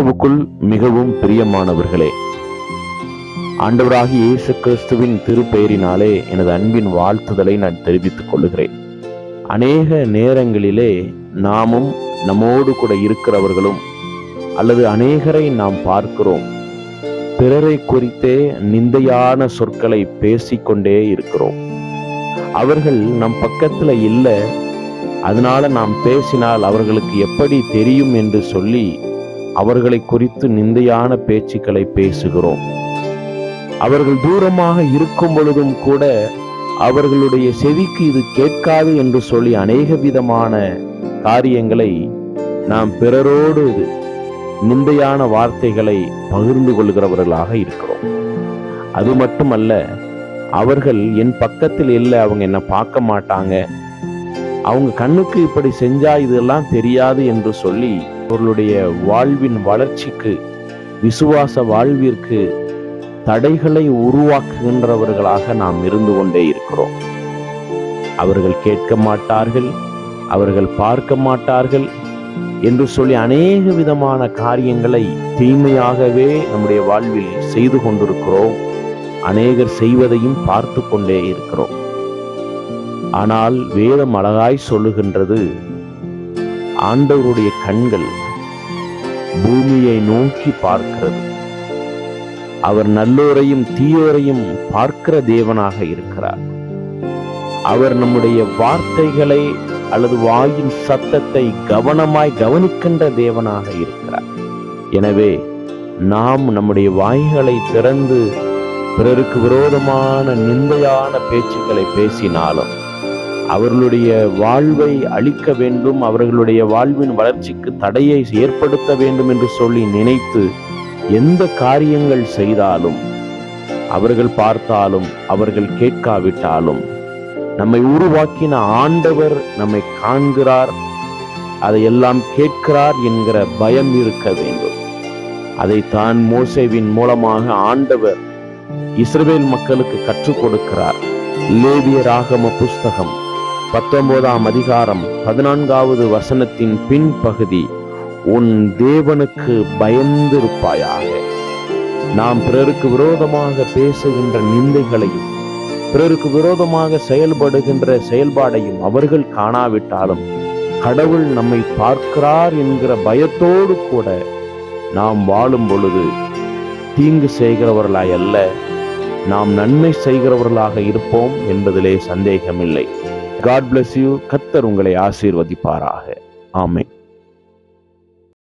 கிறிஸ்துவுக்குள் மிகவும் பிரியமானவர்களே ஆண்டவராகி இயேசு கிறிஸ்துவின் திருப்பெயரினாலே எனது அன்பின் வாழ்த்துதலை நான் தெரிவித்துக் கொள்கிறேன். அநேக நேரங்களிலே நாமும் நம்மோடு கூட இருக்கிறவர்களும் அல்லது அநேகரை நாம் பார்க்கிறோம். பிறரை குறித்தே நிந்தையான சொற்களை பேசிக்கொண்டே இருக்கிறோம். அவர்கள் நம் பக்கத்தில் இல்லை அதனால நாம் பேசினால் அவர்களுக்கு எப்படி தெரியும் என்று சொல்லி அவர்களை குறித்து நிந்தையான பேச்சுக்களை பேசுகிறோம். அவர்கள் தூரமாக இருக்கும் பொழுதும் கூட அவர்களுடைய செவிக்கு இது கேட்காது என்று சொல்லி அநேக விதமான காரியங்களை நாம் பிறரோடு நிந்தையான வார்த்தைகளை பகிர்ந்து கொள்கிறவர்களாக இருக்கிறோம். அது மட்டுமல்ல அவர்கள் என் பக்கத்தில் இல்லை அவங்க என்ன பார்க்க மாட்டாங்க. அவங்க கண்ணுக்கு இப்படி செஞ்சா இதெல்லாம் தெரியாது என்று சொல்லி அவர்களுடைய வாழ்வின் வளர்ச்சிக்கு விசுவாச வாழ்விற்கு தடைகளை உருவாக்குகின்றவர்களாக நாம் இருந்து கொண்டே இருக்கிறோம். அவர்கள் கேட்க மாட்டார்கள் அவர்கள் பார்க்க மாட்டார்கள் என்று சொல்லி அநேக விதமான காரியங்களை தீமையாகவே நம்முடைய வாழ்வில் செய்து கொண்டிருக்கிறோம். அநேகர் செய்வதையும் பார்த்து கொண்டே இருக்கிறோம். ஆனால் வேதம் அழகாய் சொல்லுகின்றது ஆண்டவருடைய கண்கள் பூமியை நோக்கி பார்க்கிறது. அவர் நல்லோரையும் தீயோரையும் பார்க்கிற தேவனாக இருக்கிறார். அவர் நம்முடைய வார்த்தைகளை அல்லது வாயின் சத்தத்தை கவனமாய் கவனிக்கின்ற தேவனாக இருக்கிறார். எனவே நாம் நம்முடைய வாய்களை திறந்து பிறருக்கு விரோதமான நிந்தையான பேச்சுக்களை பேசினாலும் அவர்களுடைய வாழ்வை அழிக்க வேண்டும் அவர்களுடைய வாழ்வின் வளர்ச்சிக்கு தடையை ஏற்படுத்த வேண்டும் என்று சொல்லி நினைத்து எந்த காரியங்கள் செய்தாலும் அவர்கள் பார்த்தாலும் அவர்கள் கேட்காவிட்டாலும் நம்மை உருவாக்கின ஆண்டவர் நம்மை காண்கிறார் அதையெல்லாம் கேட்கிறார் என்கிற பயம் இருக்க வேண்டும். அதைத்தான் மோசேவின் மூலமாக ஆண்டவர் இஸ்ரேல் மக்களுக்கு கற்றுக் கொடுக்கிறார். லேவியராகம புஸ்தகம் பத்தொன்பதாம் அதிகாரம் பதினான்காவது வசனத்தின் பின்பகுதி உன் தேவனுக்கு பயந்திருப்பாயாக. நாம் பிறருக்கு விரோதமாக பேசுகின்ற நிந்தைகளையும் பிறருக்கு விரோதமாக செயல்படுகின்ற செயல்பாடையும் அவர்கள் காணாவிட்டாலும் கடவுள் நம்மை பார்க்கிறார் என்கிற பயத்தோடு கூட நாம் வாழும் பொழுது தீங்கு செய்கிறவர்களாய் அல்ல நாம் நன்மை செய்கிறவர்களாக இருப்போம் என்பதிலே சந்தேகமில்லை. காட் பிளஸ் யூ கத்தர் உங்களை ஆசீர்வதிப்பாராக. ஆமை